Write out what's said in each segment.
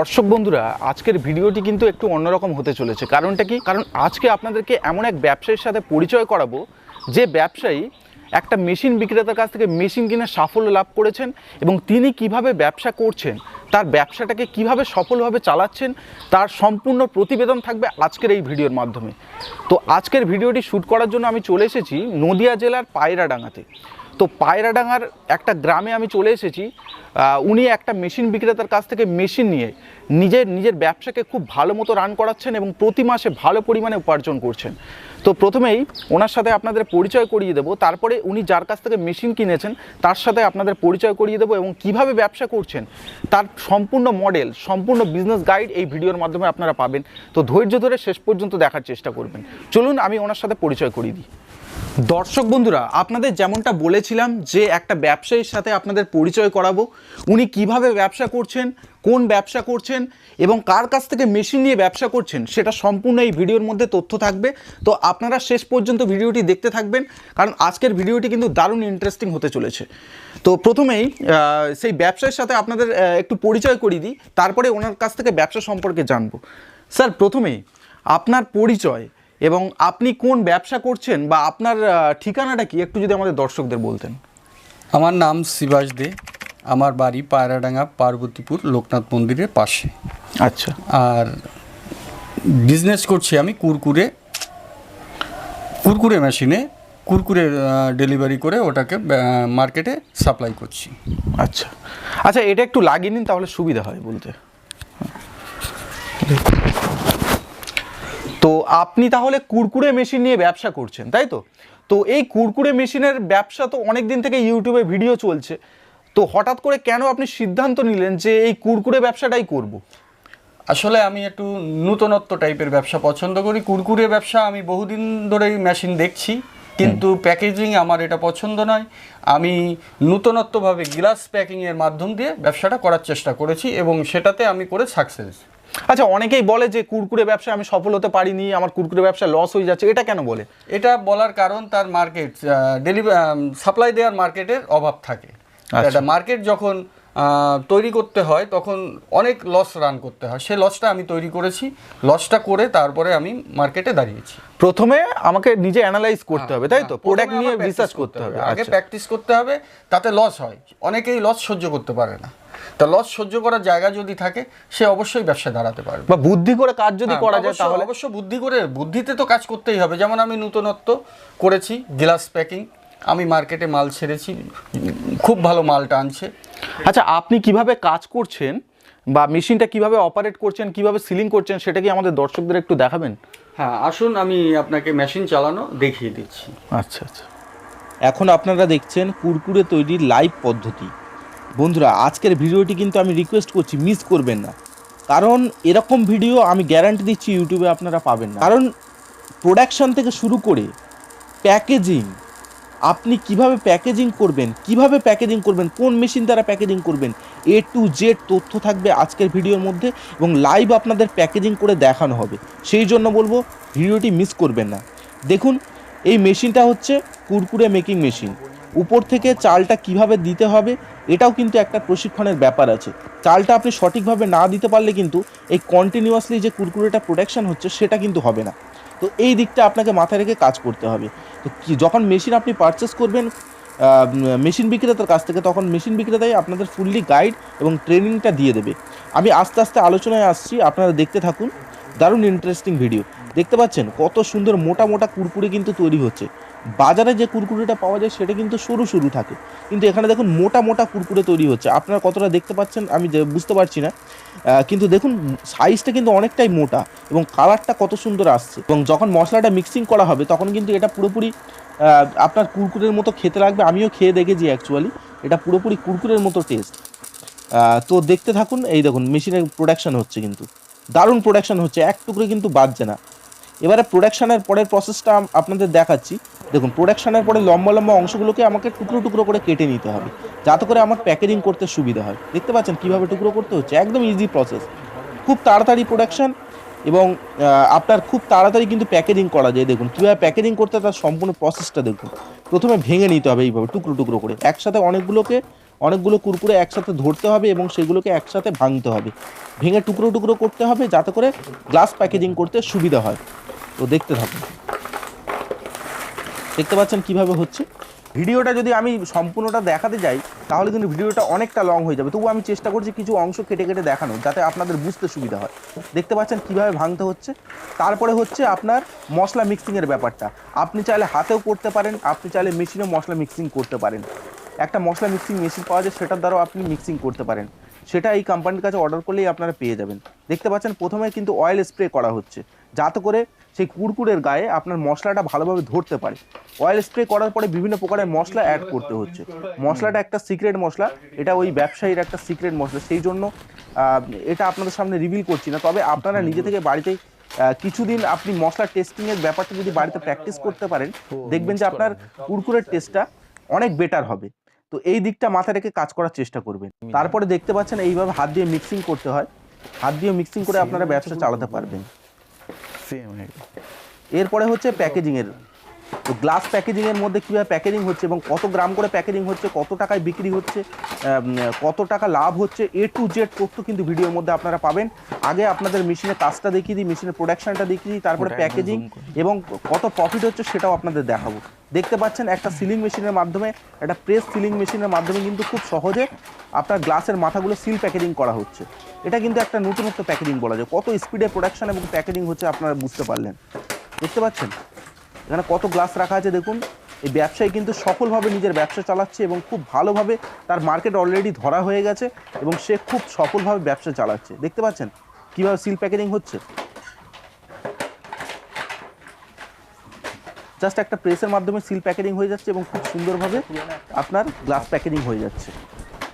দর্শক বন্ধুরা, আজকের ভিডিওটি কিন্তু একটু অন্যরকম হতে চলেছে। কারণটা কি? কারণ আজকে আপনাদেরকে এমন এক ব্যবসায়ীর সাথে পরিচয় করাবো, যে ব্যবসায়ী একটা মেশিন বিক্রেতার কাছ থেকে মেশিন কিনে সাফল্য লাভ করেছেন এবং তিনি কীভাবে ব্যবসা করছেন, তার ব্যবসাটাকে কীভাবে সফলভাবে চালাচ্ছেন, তার সম্পূর্ণ প্রতিবেদন থাকবে আজকের এই ভিডিওর মাধ্যমে। তো আজকের ভিডিওটি শ্যুট করার জন্য আমি চলে এসেছি নদিয়া জেলার পায়রাডাঙ্গাতে। তো পায়রাডাঙ্গার একটা গ্রামে আমি চলে এসেছি উনি একটা মেশিন বিক্রেতার কাছ থেকে মেশিন নিয়ে নিজের নিজের ব্যবসাকে খুব ভালো মতো রান করাচ্ছেন এবং প্রতি মাসে ভালো পরিমাণে উপার্জন করছেন। তো প্রথমেই ওনার সাথে আপনাদের পরিচয় করিয়ে দেবো, তারপরে উনি যার কাছ থেকে মেশিন কিনেছেন, তার সাথে আপনাদের পরিচয় করিয়ে দেবো এবং কীভাবে ব্যবসা করছেন, তার সম্পূর্ণ মডেল সম্পূর্ণ বিজনেস গাইড এই ভিডিওর মাধ্যমে আপনারা পাবেন। তো ধৈর্য ধরে শেষ পর্যন্ত দেখার চেষ্টা করবেন। চলুন আমি ওনার সাথে পরিচয় করিয়ে দিই। দর্শক বন্ধুরা, আপনাদের যেমনটা বলেছিলাম যে একটা ব্যবসায়ীর সাথে আপনাদের পরিচয় করাবো, উনি কীভাবে ব্যবসা করছেন, কোন ব্যবসা করছেন এবং কার কাছ থেকে মেশিন নিয়ে ব্যবসা করছেন, সেটা সম্পূর্ণ এই ভিডিওর মধ্যে তথ্য থাকবে। তো আপনারা শেষ পর্যন্ত ভিডিওটি দেখতে থাকবেন, কারণ আজকের ভিডিওটি কিন্তু দারুণ ইন্টারেস্টিং হতে চলেছে। তো প্রথমেই সেই ব্যবসার সাথে আপনাদের একটু পরিচয় করিয়ে দিই, তারপরে ওনার কাছ থেকে ব্যবসা সম্পর্কে জানব। স্যার, প্রথমেই আপনার পরিচয় এবং আপনি কোন ব্যবসা করছেন বা আপনার ঠিকানাটা কি? একটু যদি আমাদের দর্শকদের বলতেন। আমার নাম শিবাস দে। আমার বাড়ি পায়রাডাঙ্গা পার্বতীপুর লোকনাথ মন্দিরের পাশে। আচ্ছা। আর বিজনেস করছি আমি কুরকুরে কুরকুরে মেশিনে কুরকুরে ডেলিভারি করে ওটাকে মার্কেটে সাপ্লাই করছি। আচ্ছা। আচ্ছা এটা একটু লাগিয়ে নিন তাহলে সুবিধা হয় বলতে। তো আপনি তাহলে কুরকুরে মেশিন নিয়ে ব্যবসা করছেন তাই তো? তো এই কুরকুরে মেশিনের ব্যবসা তো অনেক দিন থেকে ইউটিউবে ভিডিও চলছে। তো হঠাৎ করে কেন আপনি সিদ্ধান্ত নিলেন যে এই কুরকুরে ব্যবসাটাই করব? আসলে আমি একটু নূতনত্ব টাইপের ব্যবসা পছন্দ করি। কুরকুরে ব্যবসা আমি বহুদিন ধরেই মেশিন দেখছি কিন্তু প্যাকেজিং আমার এটা পছন্দ নয়। আমি নূতনত্বভাবে গ্লাস প্যাকিংয়ের মাধ্যম দিয়ে ব্যবসাটা করার চেষ্টা করেছি এবং সেটাতে আমি করে সাকসেস। আচ্ছা অনেকেই বলে যে কুরকুরে ব্যবসায় আমি সফল হতে পারিনি আমার কুরকুরে ব্যবসা লস হয়ে যাচ্ছে এটা কেন বলে? এটা বলার কারণ তার মার্কেট ডেলিভারি সাপ্লাই দেওয়ার মার্কেটের অভাব থাকে। আচ্ছা। একটা মার্কেট যখন তৈরি করতে হয় তখন অনেক লস রান করতে হয়। সে লসটা আমি তৈরি করেছি লসটা করে তারপরে আমি মার্কেটে দাঁড়িয়েছি। প্রথমে আমাকে নিজে অ্যানালাইজ করতে হবে তাই তো? হ্যাঁ, প্রোডাক্ট নিয়ে রিসার্চ করতে হবে আগে আচ্ছা। প্র্যাকটিস করতে হবে তাতে লস হয়। অনেকেই লস সহ্য করতে পারে না। তা লস সহ্য করার জায়গা যদি থাকে সে অবশ্যই ব্যবসায় দাঁড়াতে পারবে। বা বুদ্ধি করে কাজ যদি হ্যাঁ, করা যায় অবশ্য- তাহলে? অবশ্য বুদ্ধি করে বুদ্ধিতে তো কাজ করতেই হবে। যেমন আমি নূতনত্ব করেছি গ্লাস প্যাকিং আমি মার্কেটে মাল ছেড়েছি খুব ভালো মালটা আনছে আচ্ছা আপনি কীভাবে কাজ করছেন বা মেশিনটা কীভাবে অপারেট করছেন কীভাবে সিলিং করছেন সেটা কি আমাদের দর্শকদের একটু দেখাবেন? হ্যাঁ আসুন আমি আপনাকে মেশিন চালানো দেখিয়ে দিচ্ছি। আচ্ছা আচ্ছা। এখন আপনারা দেখছেন কুরকুরে তৈরির লাইভ পদ্ধতি। বন্ধুরা, আজকের ভিডিওটি কিন্তু আমি রিকোয়েস্ট করছি মিস করবেন না। কারণ এরকম ভিডিও আমি গ্যারান্টি দিচ্ছি ইউটিউবে আপনারা পাবেন না। কারণ প্রোডাকশন থেকে শুরু করে প্যাকেজিং আপনি কীভাবে প্যাকেজিং করবেন, কীভাবে প্যাকেজিং করবেন, কোন মেশিন দ্বারা প্যাকেজিং করবেন এ টু জেড তথ্য থাকবে আজকের ভিডিওর মধ্যে এবং লাইভ আপনাদের প্যাকেজিং করে দেখানো হবে। সেই জন্য বলব, ভিডিওটি মিস করবেন না। দেখুন, এই মেশিনটা হচ্ছে কুরকুরে মেকিং মেশিন উপর থেকে চালটা কীভাবে দিতে হবে, এটাও কিন্তু একটা প্রশিক্ষণের ব্যাপার আছে। চালটা আপনি সঠিকভাবে না দিতে পারলে কিন্তু এই কন্টিনিউয়াসলি যে কুরকুরেটা প্রোডাকশন হচ্ছে, সেটা কিন্তু হবে না। তো এই দিকটা আপনাকে মাথায় রেখে কাজ করতে হবে। তো যখন মেশিন আপনি পারচেস করবেন মেশিন বিক্রেতার কাছ থেকে, তখন মেশিন বিক্রেতাই আপনাদের ফুললি গাইড এবং ট্রেনিংটা দিয়ে দেবে। আমি আস্তে আস্তে আলোচনায় আসছি, আপনারা দেখতে থাকুন। দারুণ ইন্টারেস্টিং ভিডিও দেখতে পাচ্ছেন, কত সুন্দর মোটা মোটা কুরকুরে কিন্তু তৈরি হচ্ছে। বাজারে যে কুরকুরেটা পাওয়া যায় সেটা কিন্তু সরু সরু থাকে। কিন্তু এখানে দেখুন মোটা মোটা কুরকুরে তৈরি হচ্ছে। আপনারা কতটা দেখতে পাচ্ছেন আমি বুঝতে পারছি না। কিন্তু দেখুন সাইজটা কিন্তু অনেকটাই মোটা এবং কালারটা কত সুন্দর আসছে। এবং যখন মশলাটা মিক্সিং করা হবে তখন কিন্তু এটা পুরোপুরি আপনার কুরকুরের মতো খেতে লাগবে। আমিও খেয়ে দেখেছি অ্যাকচুয়ালি এটা পুরোপুরি কুরকুরের মতো টেস্ট তো দেখতে থাকুন, এই দেখুন মেশিনের প্রোডাকশান হচ্ছে কিন্তু। দারুণ প্রোডাকশান হচ্ছে, এক টুকরো কিন্তু বাজছে না। এবারে প্রোডাকশানের পরের প্রসেসটা আপনাদের দেখাচ্ছি। দেখুন প্রোডাকশানের পরে লম্বা লম্বা অংশগুলোকে আমাকে টুকরো টুকরো করে কেটে নিতে হবে, যাতে করে আমার প্যাকেজিং করতে সুবিধা হয়। দেখতে পাচ্ছেন কীভাবে টুকরো করতে হচ্ছে? একদম ইজি প্রসেস খুব তাড়াতাড়ি প্রোডাকশান এবং আপনার খুব তাড়াতাড়ি কিন্তু প্যাকেজিং করা যায়। দেখুন, কীভাবে প্যাকেজিং করতে তার সম্পূর্ণ প্রসেসটা দেখুন। প্রথমে ভেঙে নিতে হবে এইভাবে, টুকরো টুকরো করে। একসাথে অনেকগুলোকে, অনেকগুলো কুরকুরে একসাথে ধরতে হবে এবং সেগুলোকে একসাথে ভাঙতে হবে। ভেঙে টুকরো টুকরো করতে হবে যাতে করে গ্লাস প্যাকেজিং করতে সুবিধা হয়। তো দেখতে থাকুন। দেখতে পাচ্ছেন কীভাবে হচ্ছে? ভিডিওটা যদি আমি সম্পূর্ণটা দেখাতে যাই, তাহলে কিন্তু ভিডিওটা অনেকটা লং হয়ে যাবে। তবু আমি চেষ্টা করছি কিছু অংশ কেটে কেটে দেখানো যাতে আপনাদের বুঝতে সুবিধা হয়। দেখতে পাচ্ছেন কীভাবে ভাঙতে হচ্ছে? তারপরে হচ্ছে আপনার মশলা মিক্সিংয়ের ব্যাপারটা। আপনি চাইলে হাতেও করতে পারেন, আপনি চাইলে মেশিনেও মশলা মিক্সিং করতে পারেন। একটা মশলা মিক্সিং মেশিন পাওয়া যায়, সেটার দ্বারাও আপনি মিক্সিং করতে পারেন। সেটা এই কোম্পানির কাছে অর্ডার করলেই আপনারা পেয়ে যাবেন। দেখতে পাচ্ছেন প্রথমে কিন্তু অয়েল স্প্রে করা হচ্ছে। যাতে করে সেই কুরকুরের গায়ে আপনার মশলাটা ভালোভাবে ধরতে পারে। অয়েল স্প্রে করার পরে বিভিন্ন প্রকারের মশলা অ্যাড করতে হচ্ছে। মশলাটা একটা সিক্রেট মশলা এটা ওই ব্যবসায়ীর একটা সিক্রেট মশলা সেই জন্য এটা আপনাদের সামনে রিভিল করছি না। তবে আপনারা নিজে থেকে বাড়িতে কিছুদিন আপনি মশলা টেস্টিংয়ের ব্যাপারটা যদি বাড়িতে প্র্যাকটিস করতে পারেন দেখবেন যে আপনার কুরকুরের টেস্টটা অনেক বেটার হবে। তো এই দিকটা মাথায় রেখে কাজ করার চেষ্টা করবেন। তারপরে দেখতে পাচ্ছেন এইভাবে হাত দিয়ে মিক্সিং করতে হয়। হাত দিয়ে মিক্সিং করে আপনারা ব্যবসা চালাতে পারবেন। এরপরে হচ্ছে প্যাকেজিং এর তো গ্লাস প্যাকেজিংয়ের মধ্যে কীভাবে প্যাকেজিং হচ্ছে এবং কত গ্রাম করে প্যাকেজিং হচ্ছে কত টাকায় বিক্রি হচ্ছে কত টাকা লাভ হচ্ছে এ টু জেড তথ্য কিন্তু ভিডিওর মধ্যে আপনারা পাবেন। আগে আপনাদের মেশিনের কাজটা দেখিয়ে দিই মেশিনের প্রোডাকশানটা দেখিয়ে দিই তারপরে প্যাকেজিং এবং কত প্রফিট হচ্ছে সেটাও আপনাদের দেখাবো। দেখতে পাচ্ছেন একটা সিলিং মেশিনের মাধ্যমে একটা প্রেস সিলিং মেশিনের মাধ্যমে কিন্তু খুব সহজে আপনার গ্লাসের মাথাগুলো সিল প্যাকেজিং করা হচ্ছে। এটা কিন্তু একটা নতুনত্ব প্যাকেজিং বলা যায়। কত স্পিডে প্রোডাকশন এবং প্যাকেজিং হচ্ছে আপনারা বুঝতে পারলেন। দেখতে পাচ্ছেন? এখানে কত গ্লাস রাখা আছে দেখুন। এই ব্যবসায়ী কিন্তু সফলভাবে নিজের ব্যবসা চালাচ্ছে এবং খুব ভালোভাবে তার মার্কেট অলরেডি ধরা হয়ে গেছে এবং সে খুব সফলভাবে ব্যবসা চালাচ্ছে। দেখতে পাচ্ছেন কীভাবে সিল প্যাকেজিং হচ্ছে? জাস্ট একটা প্রেসের মাধ্যমে সিল প্যাকেজিং হয়ে যাচ্ছে এবং খুব সুন্দরভাবে আপনার গ্লাস প্যাকেজিং হয়ে যাচ্ছে।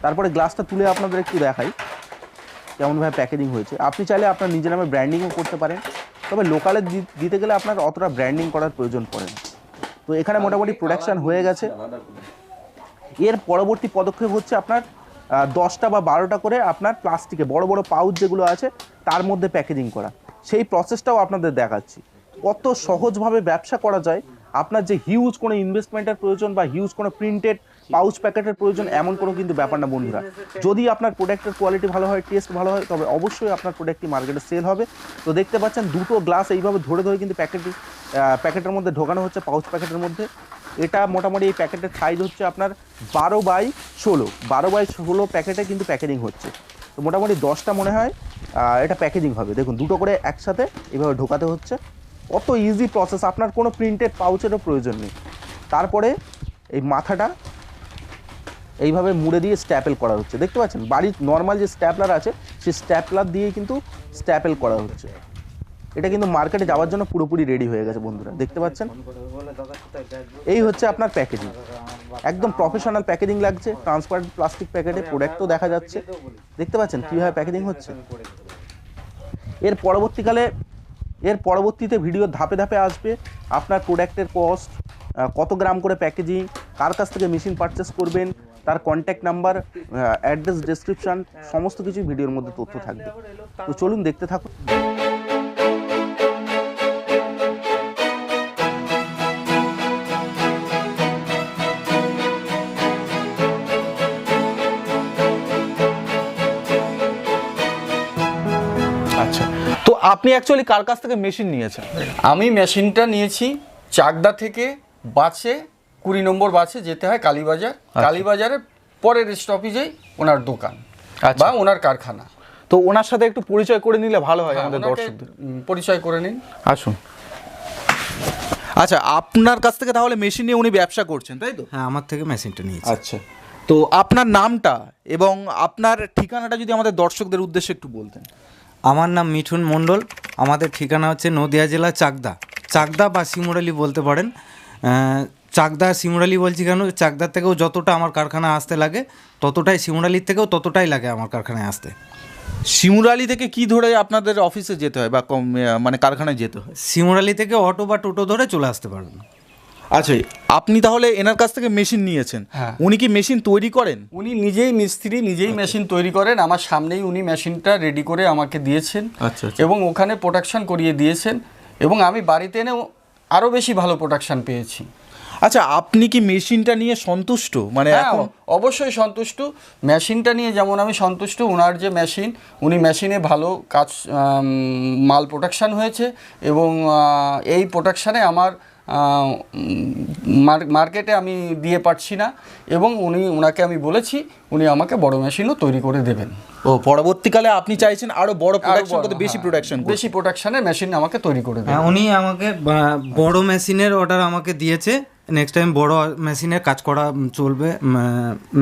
তারপরে গ্লাসটা তুলে আপনাদের একটু দেখাই কেমনভাবে প্যাকেজিং হয়েছে। আপনি চাইলে আপনার নিজের নামে ব্র্যান্ডিংও করতে পারেন। তবে লোকালে দিতে গেলে আপনার অতটা ব্র্যান্ডিং করার প্রয়োজন পড়ে না। তো এখানে মোটামুটি প্রোডাকশান হয়ে গেছে। এর পরবর্তী পদক্ষেপ হচ্ছে আপনার দশটা বা বারোটা করে আপনার প্লাস্টিকে বড় বড় পাউচ যেগুলো আছে, তার মধ্যে প্যাকেজিং করা। সেই প্রসেসটাও আপনাদের দেখাচ্ছি। কত সহজভাবে ব্যবসা করা যায়, আপনার যে হিউজ কোনো ইনভেস্টমেন্টের প্রয়োজন বা হিউজ কোনো প্রিন্টেড পাউচ প্যাকেটের প্রয়োজন এমন কোনো কিন্তু ব্যাপার না, বন্ধুরা। যদি আপনার প্রোডাক্টের কোয়ালিটি ভালো হয় টেস্ট ভালো হয়, তবে অবশ্যই আপনার প্রোডাক্টটি মার্কেটে সেল হবে। তো দেখতে পাচ্ছেন, দুটো গ্লাস এইভাবে ধরে ধরে কিন্তু প্যাকেট প্যাকেটের মধ্যে ঢোকানো হচ্ছে, পাউচ প্যাকেটের মধ্যে। এটা মোটামুটি এই প্যাকেটের সাইজ হচ্ছে আপনার বারো বাই ষোলো। বারো বাই ষোলো প্যাকেটে কিন্তু প্যাকেজিং হচ্ছে। তো মোটামুটি দশটা মনে হয় এটা প্যাকেজিং হবে। দেখুন, দুটো করে একসাথে এভাবে ঢোকাতে হচ্ছে। অত ইজি প্রসেস আপনার কোনো প্রিন্টেড পাউচেরও প্রয়োজন নেই। তারপরে এই মাথাটা এইভাবে মুড়ে দিয়ে স্ট্যাপেল করা হচ্ছে। দেখতে পাচ্ছেন? বাড়ির নর্মাল যে স্ট্যাপলার আছে, সেই স্ট্যাপলার দিয়েই কিন্তু স্ট্যাপেল করা হচ্ছে। এটা কিন্তু মার্কেটে যাওয়ার জন্য পুরোপুরি রেডি হয়ে গেছে বন্ধুরা। দেখতে পাচ্ছেন? এই হচ্ছে আপনার প্যাকেজিং একদম প্রফেশনাল প্যাকেজিং লাগছে। ট্রান্সপারেন্ট প্লাস্টিক প্যাকেটে প্রোডাক্টও দেখা যাচ্ছে। দেখতে পাচ্ছেন কীভাবে প্যাকেজিং হচ্ছে? এর পরবর্তীকালে, এর পরবর্তীতে ভিডিও ধাপে ধাপে আসবে আপনার প্রোডাক্টের কস্ট কত গ্রাম করে প্যাকেজিং কার কাছ থেকে মেশিন পারচেস করবেন তার কন্ট্যাক্ট নাম্বার অ্যাড্রেস ডেসক্রিপশন সমস্ত কিছু ভিডিওর মধ্যে তথ্য থাকবে। তো চলুন দেখতে থাকুন। আচ্ছা তো আপনি অ্যাকচুয়ালি কার কাছ থেকে মেশিন নিয়েছেন? আমি মেশিনটা নিয়েছি চাকদা থেকে বাসে কুড়ি নম্বর বাসে যেতে হয় কালীবাজার। কালীবাজারের পরের স্টপেজেই ওনার দোকান আচ্ছা। বা ওনার কারখানা। তো ওনার সাথে একটু পরিচয় করে নিলে ভালো হয় আমাদের দর্শকদের। পরিচয় করে নিন। আসুন। আচ্ছা আপনার কাছ থেকে তাহলে মেশিন নিয়ে উনি ব্যবসা করছেন তাই তো? হ্যাঁ আমার থেকে মেশিনটা নিয়েছি। আচ্ছা। তো আপনার নামটা এবং আপনার ঠিকানাটা যদি আমাদের দর্শকদের উদ্দেশ্যে একটু বলতেন। আমার নাম মিঠুন মণ্ডল। আমাদের ঠিকানা হচ্ছে নদিয়া জেলা চাকদা। চাকদা বা শিমুরালি বলতে পারেন। আহ, চাকদা শিমুরালি বলছি কেন? চাকদার থেকেও যতটা আমার কারখানা আসতে লাগে ততটাই শিমুরালির থেকেও ততটাই লাগে আমার কারখানায় আসতে। শিমুরালি থেকে কি ধরে আপনাদের অফিসে যেতে হয় বা কম- মানে কারখানায় যেতে হয়? শিমুরালি থেকে অটো বা টোটো ধরে চলে আসতে পারবেন আচ্ছা আপনি তাহলে এনার কাছ থেকে মেশিন নিয়েছেন। হ্যাঁ। উনি কি মেশিন তৈরি করেন? উনি নিজেই মিস্ত্রি নিজেই মেশিন তৈরি করেন। আমার সামনেই উনি মেশিনটা রেডি করে আমাকে দিয়েছেন। আচ্ছা, আচ্ছা। এবং ওখানে প্রোডাকশন করিয়ে দিয়েছেন। এবং আমি বাড়িতে এনেও আরও বেশি ভালো প্রোডাকশন পেয়েছি। আচ্ছা আপনি কি মেশিনটা নিয়ে সন্তুষ্ট? মানে হ্যাঁ এখন অবশ্যই সন্তুষ্ট। মেশিনটা নিয়ে যেমন আমি সন্তুষ্ট ওনার যে মেশিন উনি মেশিনে ভালো কাজ মাল প্রোডাকশান হয়েছে এবং এই প্রোডাকশানে আমার মার্কেটে আমি দিয়ে পারছি না এবং উনি ওনাকে আমি বলেছি উনি আমাকে বড় মেশিনও তৈরি করে দেবেন। ও পরবর্তীকালে আপনি চাইছেন আরও বড় প্রোডাকশন করতে বেশি হ্যাঁ, প্রোডাকশন বেশি প্রোডাকশানের মেশিন আমাকে তৈরি করে দেবেন। হ্যাঁ উনি আমাকে বড় মেশিনের অর্ডার আমাকে দিয়েছে। নেক্সট টাইম বড় মেশিনে কাজ করা চলবে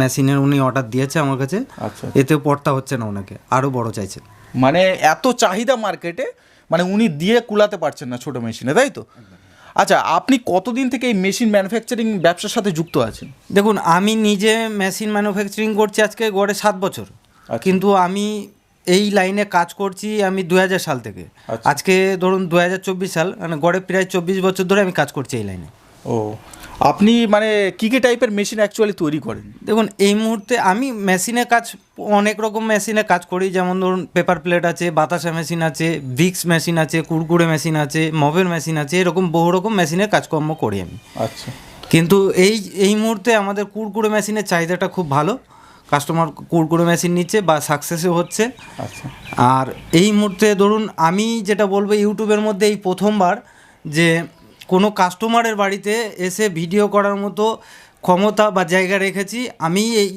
মেশিনের উনি অর্ডার দিয়েছে আমার কাছে। আচ্ছা। এতেও পড়তা হচ্ছে না ওনাকে আরও বড় চাইছে। মানে এত চাহিদা মার্কেটে মানে উনি দিয়ে কুলাতে পারছেন না ছোট মেশিনে তাই তো? আচ্ছা আপনি কতদিন থেকে এই মেশিন ম্যানুফ্যাকচারিং ব্যবসার সাথে যুক্ত আছেন? দেখুন আমি নিজে মেশিন ম্যানুফ্যাকচারিং করছি আজকে গড়ে সাত বছর। কিন্তু আমি এই লাইনে কাজ করছি আমি দুই হাজার সাল থেকে। আজকে ধরুন দু হাজার চব্বিশ সাল মানে গড়ে প্রায় চব্বিশ বছর ধরে আমি কাজ করছি এই লাইনে ও আপনি মানে কি কি টাইপের মেশিন অ্যাকচুয়ালি তৈরি করেন? দেখুন এই মুহূর্তে আমি মেশিনে কাজ অনেক রকম মেশিনে কাজ করি। যেমন ধরুন পেপার প্লেট আছে বাতাসা মেশিন আছে ভিক্স মেশিন আছে কুরকুরে মেশিন আছে মবের মেশিন আছে এরকম বহু রকম মেশিনের কাজকর্ম করি আমি। আচ্ছা। কিন্তু এই এই মুহূর্তে আমাদের কুড়কুড়ে মেশিনের চাহিদাটা খুব ভালো। কাস্টমার কুড়কুড়ে মেশিন নিচ্ছে বা সাকসেসও হচ্ছে। আচ্ছা। আর এই মুহূর্তে ধরুন আমি যেটা বলব ইউটিউবের মধ্যে এই প্রথমবার যে কোনো কাস্টমারের বাড়িতে এসে ভিডিও করার মতো ক্ষমতা বা জায়গা রেখেছি। আমি এই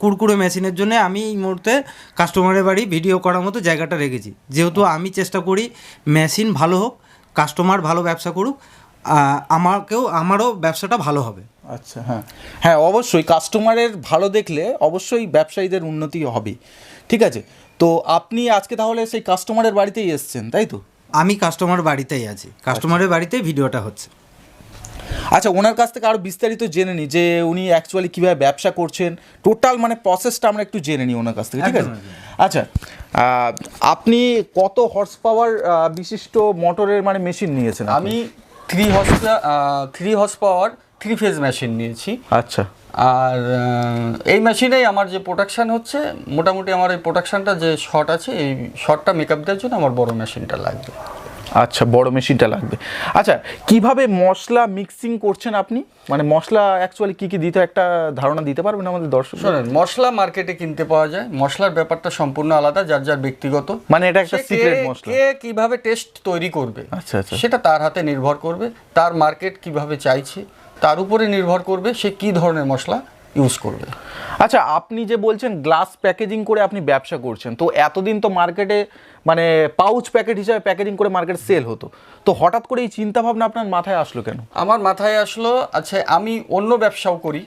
কুরকুরে মেশিনের জন্য আমি এই মুহূর্তে কাস্টমারের বাড়ি ভিডিও করার মতো জায়গাটা রেখেছি। যেহেতু আমি চেষ্টা করি মেশিন ভালো হোক কাস্টমার ভালো ব্যবসা করুক আমাকেও আমারও ব্যবসাটা ভালো হবে। আচ্ছা হ্যাঁ। হ্যাঁ অবশ্যই কাস্টমারের ভালো দেখলে অবশ্যই ব্যবসায়ীদের উন্নতি হবে ঠিক আছে? তো আপনি আজকে তাহলে সেই কাস্টমারের বাড়িতেই এসছেন তাই তো? আমি কাস্টমার বাড়িতেই আছি। কাস্টমারের বাড়িতেই ভিডিওটা হচ্ছে। আচ্ছা ওনার কাছ থেকে আরও বিস্তারিত জেনে নিই যে উনি অ্যাকচুয়ালি কীভাবে ব্যবসা করছেন। টোটাল মানে প্রসেসটা আমরা একটু জেনে নিই ওনার কাছ থেকে ঠিক আছে? আচ্ছা আপনি কত হর্স পাওয়ার বিশিষ্ট মোটরের মানে মেশিন নিয়েছেন আমি three horse three horse power three phase machine নিয়েছি। আচ্ছা। আর এই মেশিনেই আমার যে প্রোডাকশান হচ্ছে মোটামুটি আমার এই প্রোডাকশানটা যে শর্ট আছে এই শর্টটা মেকআপ দেওয়ার জন্য আমার বড় মেশিনটা লাগবে। আচ্ছা বড় মেশিনটা লাগবে। আচ্ছা কীভাবে মশলা মিক্সিং করছেন আপনি? মানে মশলা অ্যাকচুয়ালি কী কী দিতে একটা ধারণা দিতে পারবেন আমাদের দর্শক? শোনেন মশলা মার্কেটে কিনতে পাওয়া যায়। মশলার ব্যাপারটা সম্পূর্ণ আলাদা যার যার ব্যক্তিগত। মানে এটা একটা সিক্রেট মশলা। কে কীভাবে টেস্ট তৈরি করবে আচ্ছা, আচ্ছা। সেটা তার হাতে নির্ভর করবে। তার মার্কেট কীভাবে চাইছে তার উপরে নির্ভর করবে সে কি ধরনের মশলা ইউজ করবে। আচ্ছা আপনি যে বলছেন গ্লাস প্যাকেজিং করে আপনি ব্যবসা করছেন তো এতদিন তো মার্কেটে মানে পাউচ প্যাকেট হিসাবে প্যাকেজিং করে মার্কেট সেল হতো। তো হঠাৎ করে এই চিন্তাভাবনা আপনার মাথায় আসলো কেন? আমার মাথায় আসলো আচ্ছা আমি অন্য ব্যবসাও করি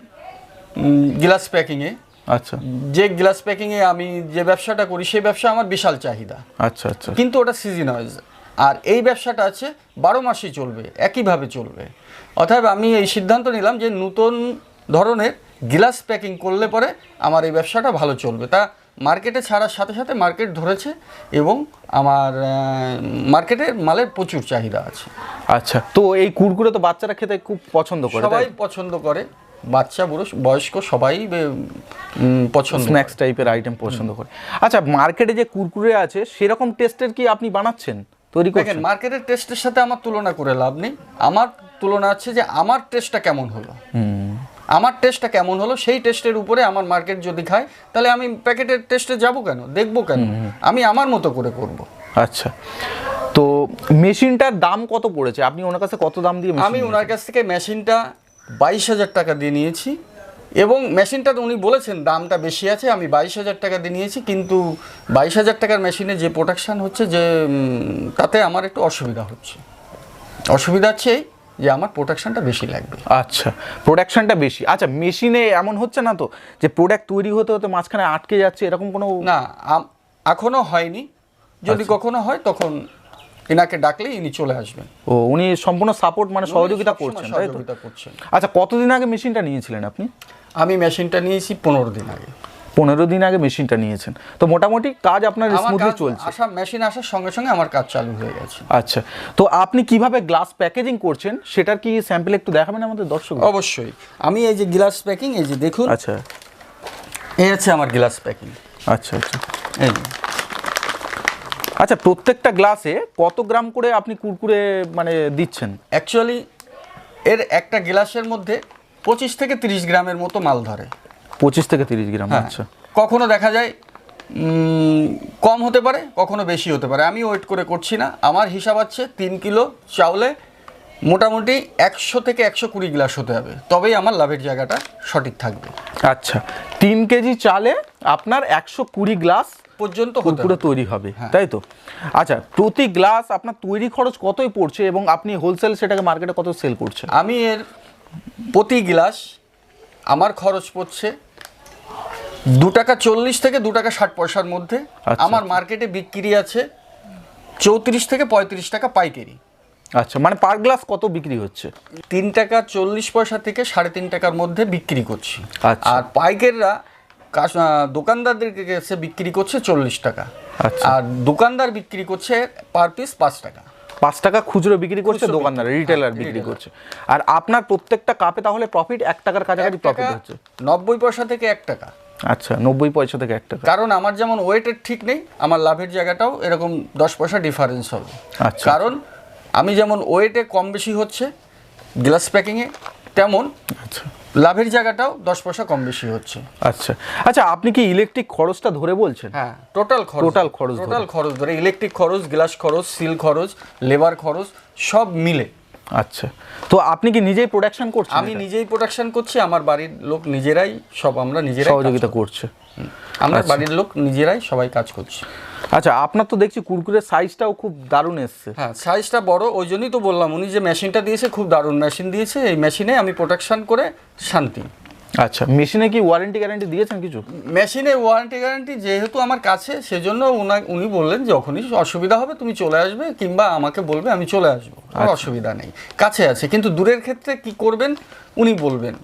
গ্লাস প্যাকিংয়ে আচ্ছা। যে গ্লাস প্যাকিংয়ে আমি যে ব্যবসাটা করি সেই ব্যবসা আমার বিশাল চাহিদা। আচ্ছা আচ্ছা। কিন্তু ওটা সিজন ওয়াইজ আর এই ব্যবসাটা আছে বারো মাসই চলবে একইভাবে চলবে। অতএব আমি এই সিদ্ধান্ত নিলাম যে নতুন ধরনের গ্লাস প্যাকিং করলে পরে আমার এই ব্যবসাটা ভালো চলবে। তা মার্কেটে ছাড়ার সাথে সাথে মার্কেট ধরেছে এবং আমার মার্কেটে মালের প্রচুর চাহিদা আছে। আচ্ছা তো এই কুরকুরে তো বাচ্চারা খেতে খুব পছন্দ করে সবাই পছন্দ করে বাচ্চা বুড়ো বয়স্ক সবাই পছন্দ স্ন্যাক্স টাইপের আইটেম পছন্দ করে। আচ্ছা মার্কেটে যে কুরকুরে আছে সেরকম টেস্টের কি আপনি বানাচ্ছেন? তৈরি করছেন। মার্কেটের টেস্টের সাথে আমার তুলনা করে লাভ নেই। আমার তুলনা আছে যে আমার টেস্টটা কেমন হলো। আমার টেস্টটা কেমন হলো সেই টেস্টের উপরে আমার মার্কেট যদি খায় তাহলে আমি প্যাকেটের টেস্টে যাব কেন? দেখব কেন? আমি আমার মতো করে করব। আচ্ছা। তো মেশিনটার দাম কত পড়েছে? আপনি ওনার কাছে কত দাম দিয়ে আমি ওনার কাছ থেকে মেশিনটা বাইশ হাজার টাকা দিয়ে নিয়েছি। এবং মেশিনটা উনি বলেছেন দামটা বেশি আছে আমি বাইশ হাজার টাকা দিয়ে নিয়েছি কিন্তু বাইশ হাজার টাকার মেশিনে যে প্রোডাকশান হচ্ছে যে তাতে আমার একটু অসুবিধা হচ্ছে। অসুবিধা হচ্ছে এই যে আমার প্রোডাকশানটা বেশি লাগবে। আচ্ছা প্রোডাকশনটা বেশি। আচ্ছা মেশিনে এমন হচ্ছে না তো যে প্রোডাক্ট তৈরি হতে হতে মাঝখানে আটকে যাচ্ছে এরকম কোনো না এখনও হয়নি। যদি কখনো হয় তখন এনাকে ডাকলে ইনি চলে আসবেন। ও উনি সম্পূর্ণ সাপোর্ট মানে সহযোগিতা করছেন তাই তো? সহযোগিতা করছেন। আচ্ছা কতদিন আগে মেশিনটা নিয়েছিলেন আপনি? আমি মেশিনটা নিয়েছি পনেরো দিন আগে। পনেরো দিন আগে মেশিনটা নিয়েছেন। তো মোটামুটি কাজ আপনার স্মুথলি চলছে। আসা মেশিন আসার সঙ্গে সঙ্গে আমার কাজ চালু হয়ে গেছে। আচ্ছা তো আপনি কীভাবে গ্লাস প্যাকেজিং করছেন সেটার কি স্যাম্পল একটু দেখাবেন আমাদের দর্শক অবশ্যই। আমি এই যে গ্লাস প্যাকিং এই যে দেখুন আচ্ছা। এই হচ্ছে আমার গ্লাস প্যাকিং। আচ্ছা আচ্ছা। এই। আচ্ছা প্রত্যেকটা গ্লাসে কত গ্রাম করে আপনি কুরকুরে মানে দিচ্ছেন? অ্যাকচুয়ালি এর একটা গ্লাসের মধ্যে পঁচিশ থেকে তিরিশ গ্রামের মতো মাল ধরে। পঁচিশ থেকে তিরিশ গ্রাম হ্যাঁ। আচ্ছা। কখনো দেখা যায় কম হতে পারে কখনো বেশি হতে পারে। আমি ওয়েট করে করছি না। আমার হিসাব আছে তিন কিলো চাউলে মোটামুটি একশো থেকে একশো কুড়ি গ্লাস হতে হবে। তবেই আমার লাভের জায়গাটা সঠিক থাকবে। আচ্ছা তিন কেজি চালে আপনার একশো কুড়ি গ্লাস পর্যন্ত কুরকুরে তৈরি হবে হ্যাঁ। তাই তো? আচ্ছা প্রতি গ্লাস আপনার তৈরি খরচ কতই পড়ছে এবং আপনি হোলসেল সেটাকে মার্কেটে কত সেল করছেন? আমি এর প্রতি গ্লাস আমার খরচ পড়ছে দু টাকা চল্লিশ থেকে দু টাকা ষাট পয়সার মধ্যে। আচ্ছা, আমার আচ্ছা। মার্কেটে বিক্রি আছে চৌত্রিশ থেকে পঁয়ত্রিশ টাকা পাইকারি। আচ্ছা মানে পার গ্লাস কত বিক্রি হচ্ছে? তিন টাকা চল্লিশ পয়সা থেকে সাড়ে তিন টাকার মধ্যে বিক্রি করছি। আচ্ছা। আর পাইকাররা দোকানদারদের কাছে বিক্রি করছে চল্লিশ টাকা। আচ্ছা। আর দোকানদার বিক্রি করছে পার পিস পাঁচ টাকা। পাঁচ টাকা খুচরো বিক্রি করছে দোকানদার রিটেলার হ্যাঁ, বিক্রি করছে। আর আপনার প্রত্যেকটা কাপে তাহলে প্রফিট এক টাকার কাছাকাছি প্রফিট হচ্ছে? নব্বই পয়সা থেকে এক টাকা। আচ্ছা নব্বই পয়সা থেকে এক টাকা। কারণ আমার যেমন ওয়েটের ঠিক নেই আমার লাভের জায়গাটাও এরকম দশ পয়সা ডিফারেন্স হবে। আচ্ছা। কারণ আমি যেমন ওয়েটে কম বেশি হচ্ছে গ্লাস প্যাকিংয়ে তেমন আচ্ছা। লাভের জায়গাটাও দশ পয়সা কম বেশি হচ্ছে। আচ্ছা। আচ্ছা আপনি কি ইলেকট্রিক খরচটা ধরে বলছেন? হ্যাঁ টোটাল খরচ। টোটাল খরচ টোটাল খরচ ধরে ইলেকট্রিক খরচ গ্লাস খরচ সিল খরচ লেবার খরচ সব মিলে। আচ্ছা। তো আপনি কি নিজেই প্রোডাকশন করছেন আমি নিজেই প্রোডাকশন করছি আমার বাড়ির লোক নিজেরাই সব আমরা নিজেরাই সহযোগিতা করি। করছে। আমরা আচ্ছা। বাড়ির লোক নিজেরাই সবাই কাজ করছি। আচ্ছা আপনার তো দেখছি কুরকুরের সাইজটাও খুব দারুণ এসছে। হ্যাঁ সাইজটা বড় ওই জন্যই তো বললাম উনি যে মেশিনটা দিয়েছে খুব দারুণ মেশিন দিয়েছে এই মেশিনে আমি প্রোডাকশন করে শান্তি। আচ্ছা মেশিনে কি ওয়ারেন্টি গ্যারান্টি দিয়েছেন কিছু? মেশিনে ওয়ারেন্টি গ্যারান্টি যেহেতু আমার কাছে সেজন্য উনা উনি বললেন যখনই অসুবিধা হবে তুমি চলে আসবে কিংবা আমাকে বলবে আমি চলে আসব। আচ্ছা। কোনো অসুবিধা নেই। কাছে আছে কিন্তু দূরের ক্ষেত্রে কি করবেন উনি বলবেন।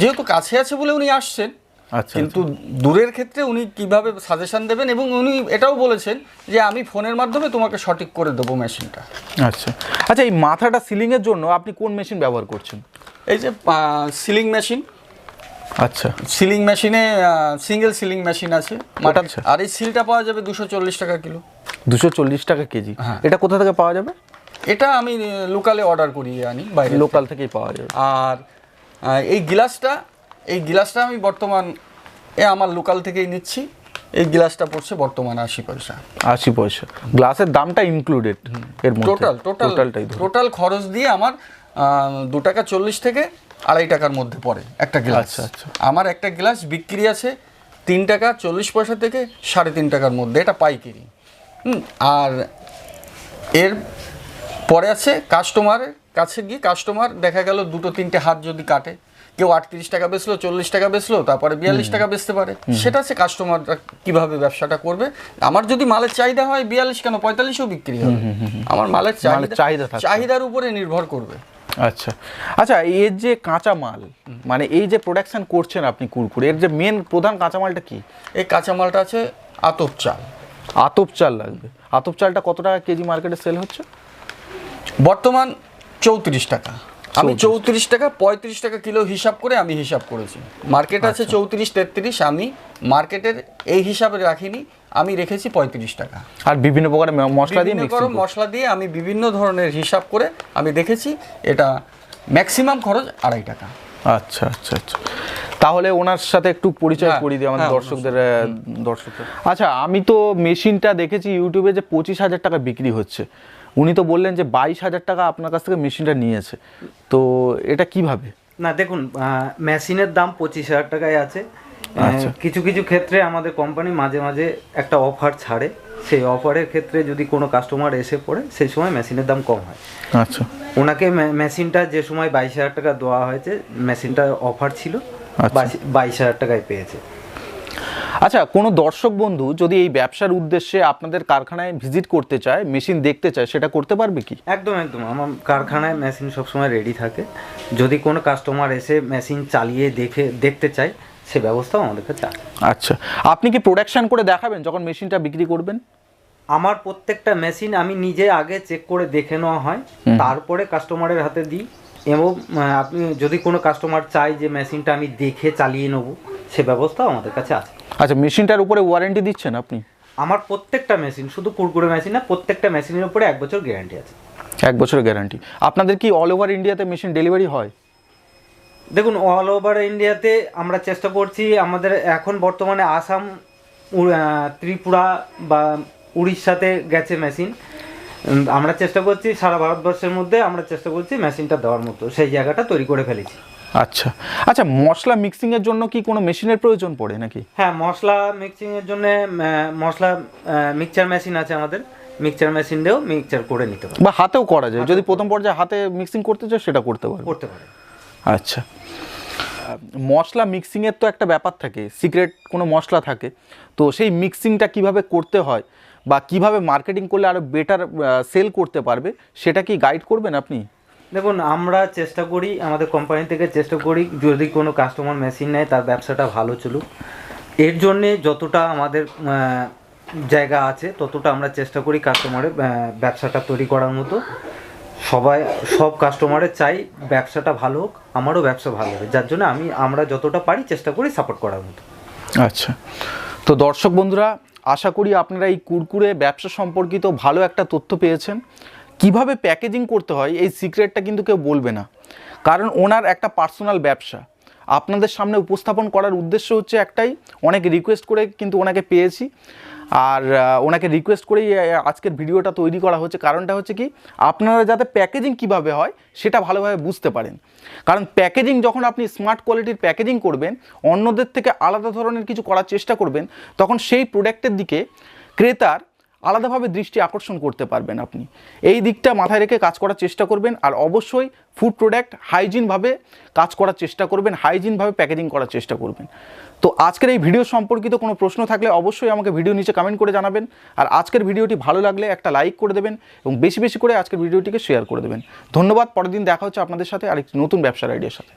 যেহেতু কাছে আছে বলে উনি আসছেন আচ্ছা কিন্তু দূরের ক্ষেত্রে উনি কীভাবে সাজেশন দেবেন এবং উনি এটাও বলেছেন যে আমি ফোনের মাধ্যমে তোমাকে সঠিক করে দেবো মেশিনটা। আচ্ছা। আচ্ছা এই মাথাটা সিলিংয়ের জন্য আপনি কোন মেশিন ব্যবহার করছেন? এই যে সিলিং মেশিন আচ্ছা। সিলিং মেশিনে সিঙ্গেল সিলিং মেশিন আছে। মাটির। আর এই সিলটা পাওয়া যাবে দুশো চল্লিশ টাকা কিলো। দুশো চল্লিশ টাকা কেজি? হ্যাঁ। এটা কোথা থেকে পাওয়া যাবে? এটা আমি লোকালে অর্ডার করিয়ে আনি বাইরে লোকাল থেকেই পাওয়া যাবে। আর এই গ্লাসটা এই গ্লাসটা আমি বর্তমান এ আমার লোকাল থেকেই নিচ্ছি। এই গ্লাসটা পড়ছে বর্তমান আশি পয়সা। আশি পয়সা। গ্লাসের দামটা ইনক্লুডেড এর টোটাল টোটাল টোটালটাই টোটাল খরচ দিয়ে আমার দু টাকা চল্লিশ থেকে আড়াই টাকার মধ্যে পড়ে একটা গ্লাস। আচ্ছা, আচ্ছা। আমার একটা গ্লাস বিক্রি আছে তিন টাকা চল্লিশ পয়সা থেকে সাড়ে তিন টাকার মধ্যে এটা পাইকারি। হুম, আর এর পরে আছে কাস্টমারের কাছে গিয়ে কাস্টমার দেখা গেল দুটো তিনটে হাত যদি কাটে। কেউ আটত্রিশ টাকা বেচলো চল্লিশ টাকা বেচলো তারপরে বিয়াল্লিশ টাকা বেচতে পারে। সেটা সে কাস্টমাররা কীভাবে ব্যবসাটা করবে? আমার যদি মালের চাহিদা হয় বিয়াল্লিশ কেন পঁয়তাল্লিশও বিক্রি হবে। আমার মালের চাহিদা চাহিদা চাহিদার উপরে নির্ভর করবে। আচ্ছা। আচ্ছা এর যে কাঁচা মাল মানে এই যে প্রোডাকশন করছেন আপনি কুরকুরে এর যে মেন প্রধান কাঁচামালটা কি? এই কাঁচামালটা আছে আতপ চাল। আতপ চাল লাগবে। আতপ চালটা কত টাকা কেজি মার্কেটে সেল হচ্ছে? বর্তমান চৌত্রিশ টাকা। আমি চৌত্রিশ টাকা পঁয়ত্রিশ টাকা কিলো হিসাব করে আমি হিসাব করেছি। মার্কেট আছে আচ্ছা। চৌত্রিশ তেত্রিশ আমি মার্কেটের এই হিসাবে রাখিনি আমি রেখেছি পঁয়ত্রিশ টাকা। আর বিভিন্ন প্রকারের ম- মশলা দিয়ে রকম মশলা দিয়ে আমি বিভিন্ন ধরনের হিসাব করে আমি দেখেছি এটা ম্যাক্সিমাম খরচ আড়াই টাকা। আচ্ছা আচ্ছা আচ্ছা। তাহলে ওনার সাথে একটু পরিচয় হ্যাঁ, করিয়ে দিই আমাদের হ্যাঁ, দর্শকদের দর্শকদের। আচ্ছা আমি তো মেশিনটা দেখেছি ইউটিউবে যে পঁচিশ হাজার টাকা বিক্রি হচ্ছে। উনি তো বললেন যে বাইশ হাজার টাকা আপনার কাছ থেকে মেশিনটা নিয়েছে। তো এটা কীভাবে? না দেখুন মেশিনের দাম পঁচিশ হাজার টাকায় আছে। আচ্ছা। কিছু কিছু ক্ষেত্রে আমাদের কোম্পানি মাঝে মাঝে একটা অফার ছাড়ে। সেই অফারের ক্ষেত্রে যদি কোনো কাস্টমার এসে পড়ে সেই সময় মেশিনের দাম কম হয়। আচ্ছা। ওনাকে মেশিনটা যে সময় বাইশ হাজার টাকা দেওয়া হয়েছে মেশিনটা অফার ছিল। আচ্ছা। বাইশ- বাইশ হাজার টাকায় পেয়েছে। আচ্ছা কোনো দর্শক বন্ধু যদি এই ব্যবসার উদ্দেশ্যে আপনাদের কারখানায় ভিজিট করতে চায় মেশিন দেখতে চায় সেটা করতে পারবে কি? একদম একদম। আমার কারখানায় মেশিন সবসময় রেডি থাকে। যদি কোনো কাস্টমার এসে মেশিন চালিয়ে দেখে দেখতে চায় সে ব্যবস্থাও আমাদের কাছে আচ্ছা। আপনি কি প্রোডাকশন করে দেখাবেন যখন মেশিনটা বিক্রি করবেন? আমার প্রত্যেকটা মেশিন আমি নিজে আগে চেক করে দেখে নেওয়া হয়। তারপরে কাস্টমারের হাতে দিই। এবং আপনি যদি কোনো কাস্টমার চায় যে মেশিনটা আমি দেখে চালিয়ে নেব সে ব্যবস্থাও আমাদের কাছে আছে। আচ্ছা মেশিনটার উপরে ওয়ারেন্টি দিচ্ছেন আপনি? আমার প্রত্যেকটা মেশিন শুধু কুরকুরে মেশিন না প্রত্যেকটা মেশিনের উপরে এক বছর গ্যারান্টি আছে। এক বছরের গ্যারান্টি আপনাদের কি অল ওভার ইন্ডিয়াতে মেশিন ডেলিভারি হয়? দেখুন অল ওভার ইন্ডিয়াতে আমরা চেষ্টা করছি আমাদের এখন বর্তমানে আসাম ত্রিপুরা বা উড়িষ্যাতে গেছে মেশিন আমরা চেষ্টা করছি সারা ভারতবর্ষের মধ্যে আমরা চেষ্টা করছি মেশিনটা দেওয়ার মতো। সেই জায়গাটা তৈরি করে ফেলেছি। আচ্ছা। আচ্ছা মশলা মিক্সিংয়ের জন্য কি কোনো মেশিনের প্রয়োজন পড়ে নাকি? হ্যাঁ মশলা মিক্সিংয়ের জন্য মশলা মিক্সচার মেশিন আছে আমাদের। মিক্সচার মেশিন দিয়েও মিক্সচার করে নিতে পারে। বা হাতেও করা যায়। যদি প্রথম পর্যায়ে হাতে মিক্সিং করতে চাও সেটা করতে পারবে। করতে পারে আচ্ছা। মশলা মিক্সিংয়ের তো একটা ব্যাপার থাকে। সিক্রেট কোনো মশলা থাকে। তো সেই মিক্সিংটা কীভাবে করতে হয় বা কীভাবে মার্কেটিং করলে আরও বেটার সেল করতে পারবে সেটা কি গাইড করবেন আপনি? দেখুন, আমরা চেষ্টা করি, আমাদের কোম্পানি থেকে চেষ্টা করি, যদি কোনো কাস্টমার মেশিন নেয়, তার ব্যবসাটা ভালো চলুক। এর জন্যে যতটা আমাদের জায়গা আছে, ততটা আমরা চেষ্টা করি কাস্টমারের ব্যবসাটা তৈরি করার মতো। সবাই, সব কাস্টমারের চাই ব্যবসাটা ভালো হোক, আমারও ব্যবসা ভালো হবে। যার জন্য আমি, আমরা যতটা পারি চেষ্টা করি সাপোর্ট করার মতো। আচ্ছা। তো দর্শক বন্ধুরা, আশা করি আপনারা এই কুরকুরে ব্যবসা সম্পর্কিত ভালো একটা তথ্য পেয়েছেন। কীভাবে প্যাকেজিং করতে হয়, এই সিক্রেটটা কিন্তু কেউ বলবে না। কারণ ওনার একটা পার্সোনাল ব্যবসা। আপনাদের সামনে উপস্থাপন করার উদ্দেশ্য হচ্ছে একটাই, অনেক রিকোয়েস্ট করে কিন্তু ওনাকে পেয়েছি। আর ওনাকে রিকোয়েস্ট করেই আজকের ভিডিওটা তৈরি করা হচ্ছে। কারণটা হচ্ছে কি, আপনারা যাতে প্যাকেজিং কীভাবে হয়, সেটা ভালোভাবে বুঝতে পারেন। কারণ প্যাকেজিং যখন আপনি স্মার্ট কোয়ালিটির প্যাকেজিং করবেন, অন্যদের থেকে আলাদা ধরনের কিছু করার চেষ্টা করবেন, তখন সেই প্রোডাক্টের দিকে ক্রেতার আলাদাভাবে দৃষ্টি আকর্ষণ করতে পারবেন আপনি। এই দিকটা মাথায় রেখে কাজ করার চেষ্টা করবেন আর অবশ্যই ফুড প্রোডাক্ট হাইজিনভাবে কাজ করার চেষ্টা করবেন হাইজিনভাবে প্যাকেজিং করার চেষ্টা করবেন। তো আজকের এই ভিডিও সম্পর্কিত কোনো প্রশ্ন থাকলে অবশ্যই আমাকে ভিডিও নিচে কমেন্ট করে জানাবেন আর আজকের ভিডিওটি ভালো লাগলে একটা লাইক করে দেবেন এবং বেশি বেশি করে আজকের ভিডিওটিকে শেয়ার করে দেবেন। ধন্যবাদ, পরের দিন দেখা হচ্ছে আপনাদের সাথে আরেকটি নতুন ব্যবসার আইডিয়ার সাথে।